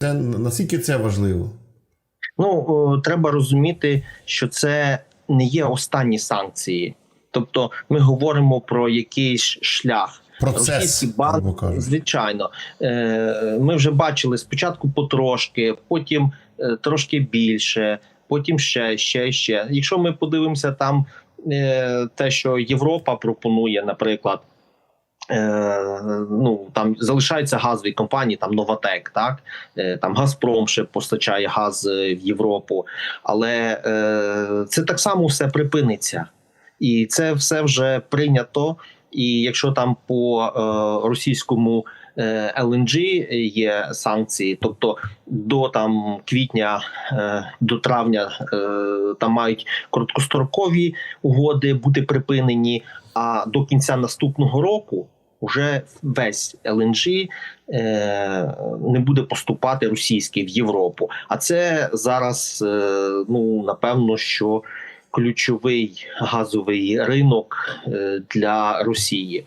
Це наскільки це важливо? Ну треба розуміти, що це не є останні санкції. Тобто, ми говоримо про якийсь шлях. Процес, банк, звичайно, Е, ми вже бачили спочатку потрошки, потім е, трошки більше, потім ще, ще, ще. Якщо ми подивимося там е, те, що Європа пропонує, наприклад. Ну там залишаються газові компанії, там Новатек, так? Е, там Газпром ще постачає газ е, в Європу, але е, це так само все припиниться, і це все вже прийнято. І якщо там по е, російському е, LNG є санкції, тобто до там квітня до травня там мають короткострокові угоди бути припинені, а до кінця наступного року вже весь ЛНЖ е, не буде поступати російський в Європу. А це зараз е, ну напевно, що ключовий газовий ринок е, для Росії.